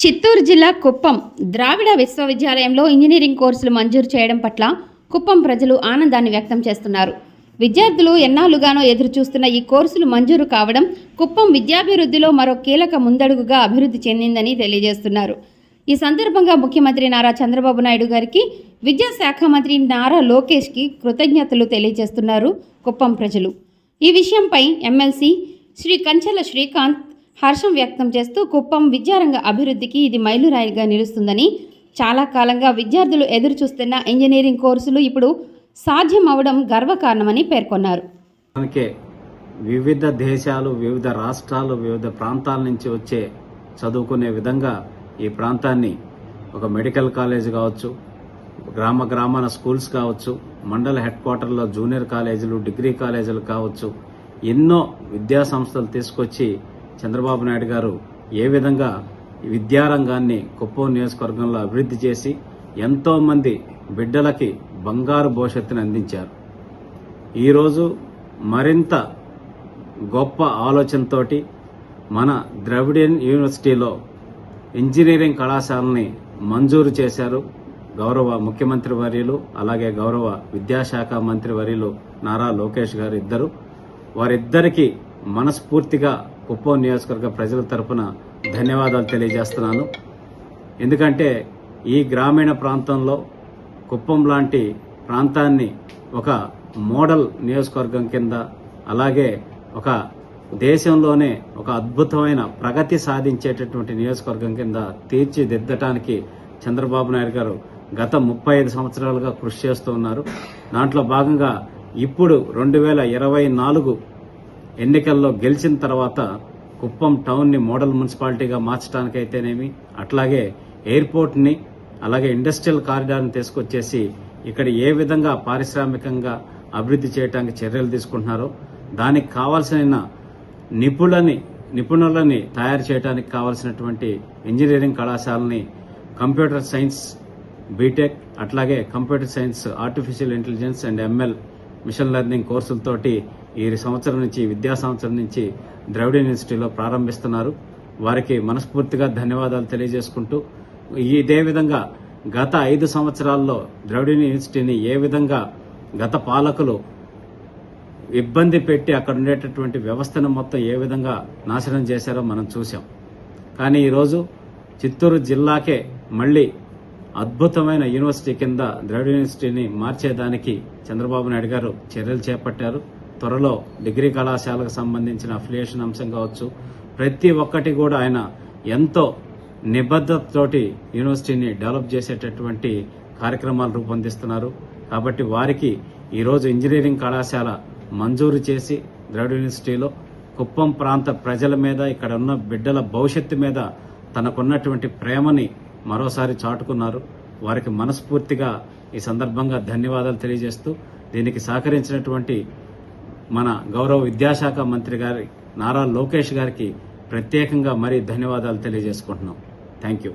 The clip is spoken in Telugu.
చిత్తూరు జిల్లా కుప్పం ద్రావిడ విశ్వవిద్యాలయంలో ఇంజనీరింగ్ కోర్సులు మంజూరు చేయడం పట్ల కుప్పం ప్రజలు ఆనందాన్ని వ్యక్తం చేస్తున్నారు. విద్యార్థులు ఎన్నాళ్ళుగానో ఎదురుచూస్తున్న ఈ కోర్సులు మంజూరు కావడం కుప్పం విద్యాభివృద్ధిలో మరో కీలక ముందడుగుగా అభివృద్ధి చెందిందని తెలియజేస్తున్నారు. ఈ సందర్భంగా ముఖ్యమంత్రి నారా చంద్రబాబు నాయుడు గారికి విద్యాశాఖ మంత్రి నారా లోకేష్కి కృతజ్ఞతలు తెలియజేస్తున్నారు కుప్పం ప్రజలు. ఈ విషయంపై ఎమ్మెల్సీ శ్రీ కంచెల శ్రీకాంత్ హర్షం వ్యక్తం చేస్తూ కుప్పం విద్యారంగ అభివృద్ధికి ఇది మైలురాయిగా నిలుస్తుందని చాలా కాలంగా విద్యార్థులు ఎదురు చూస్తున్న ఇంజనీరింగ్ కోర్సులు ఇప్పుడు సాధ్యం అవడం గర్వకారణమని పేర్కొన్నారు. మనకే వివిధ దేశాలు వివిధ రాష్ట్రాలు వివిధ ప్రాంతాల నుంచి వచ్చే చదువుకునే విధంగా ఈ ప్రాంతాన్ని ఒక మెడికల్ కాలేజ్ కావచ్చు గ్రామ గ్రామాన స్కూల్స్ కావచ్చు మండల హెడ్ క్వార్టర్లో జూనియర్ కాలేజీలు డిగ్రీ కాలేజీలు కావచ్చు ఎన్నో విద్యా సంస్థలు తీసుకొచ్చి చంద్రబాబు నాయుడు గారు ఏ విధంగా విద్యారంగాన్ని కుప్పం నియోజకవర్గంలో అభివృద్ధి చేసి ఎంతో మంది బిడ్డలకి బంగారు భవిష్యత్తుని అందించారు. ఈరోజు మరింత గొప్ప ఆలోచనతోటి మన ద్రవిడియన్ యూనివర్సిటీలో ఇంజనీరింగ్ కళాశాలని మంజూరు చేశారు. గౌరవ ముఖ్యమంత్రి వర్యులు అలాగే గౌరవ విద్యాశాఖ మంత్రి వర్యులు నారా లోకేష్ గారు ఇద్దరు. వారిద్దరికీ మనస్ఫూర్తిగా కుప్పం నియోజకవర్గ ప్రజల తరపున ధన్యవాదాలు తెలియజేస్తున్నాను. ఎందుకంటే ఈ గ్రామీణ ప్రాంతంలో కుప్పం లాంటి ప్రాంతాన్ని ఒక మోడల్ నియోజకవర్గం కింద అలాగే ఒక దేశంలోనే ఒక అద్భుతమైన ప్రగతి సాధించేటటువంటి నియోజకవర్గం కింద తీర్చిదిద్దటానికి చంద్రబాబు నాయుడు గారు గత ముప్పై ఐదు సంవత్సరాలుగా కృషి చేస్తూ ఉన్నారు. దాంట్లో భాగంగా ఇప్పుడు రెండు వేల ఇరవై నాలుగు ఎన్నికల్లో గెలిచిన తర్వాత కుప్పం టౌన్ని మోడల్ మున్సిపాలిటీగా మార్చడానికైతేనేమి అట్లాగే ఎయిర్పోర్ట్ని అలాగే ఇండస్ట్రియల్ కారిడార్ని తీసుకొచ్చేసి ఇక్కడ ఏ విధంగా పారిశ్రామికంగా అభివృద్ధి చేయడానికి చర్యలు తీసుకుంటున్నారో దానికి కావాల్సిన నిపుణులని నిపుణులని తయారు చేయడానికి కావాల్సినటువంటి ఇంజనీరింగ్ కళాశాలని కంప్యూటర్ సైన్స్ బీటెక్ అట్లాగే computer science artificial intelligence and ML machine learning కోర్సులతోటి ఈ సంవత్సరం నుంచి విద్యా సంవత్సరం నుంచి ద్రవిడ యూనివర్సిటీలో ప్రారంభిస్తున్నారు. వారికి మనస్ఫూర్తిగా ధన్యవాదాలు తెలియజేసుకుంటూ ఇదే విధంగా గత ఐదు సంవత్సరాల్లో ద్రవిడ యూనివర్సిటీని ఏ విధంగా గత పాలకులు ఇబ్బంది పెట్టి అక్కడ ఉండేటటువంటి వ్యవస్థను మొత్తం ఏ విధంగా నాశనం చేశారో మనం చూసాం కానీ ఈరోజు చిత్తూరు జిల్లాకే మళ్ళీ అద్భుతమైన యూనివర్సిటీ కింద ద్రవిడ యూనివర్సిటీని మార్చేదానికి చంద్రబాబు నాయుడు గారు చర్యలు చేపట్టారు. త్వరలో డిగ్రీ కళాశాలకు సంబంధించిన అఫిలియేషన్ అంశం కావచ్చు. ప్రతి ఒక్కటి కూడా ఆయన ఎంతో నిబద్ధతతోటి యూనివర్సిటీని డెవలప్ చేసేటటువంటి కార్యక్రమాలు రూపొందిస్తున్నారు. కాబట్టి వారికి ఈరోజు ఇంజనీరింగ్ కళాశాల మంజూరు చేసి ద్రవిడ యూనివర్సిటీలో కుప్పం ప్రాంత ప్రజల మీద ఇక్కడ ఉన్న బిడ్డల భవిష్యత్తు మీద తనకున్నటువంటి ప్రేమని మరోసారి చాటుకున్నారు. వారికి మనస్ఫూర్తిగా ఈ సందర్భంగా ధన్యవాదాలు తెలియజేస్తూ దీనికి సహకరించినటువంటి మన గౌరవ విద్యాశాఖ మంత్రి గారి నారా లోకేష్ గారికి ప్రత్యేకంగా మరీ ధన్యవాదాలు తెలియజేసుకుంటున్నాం. Thank you.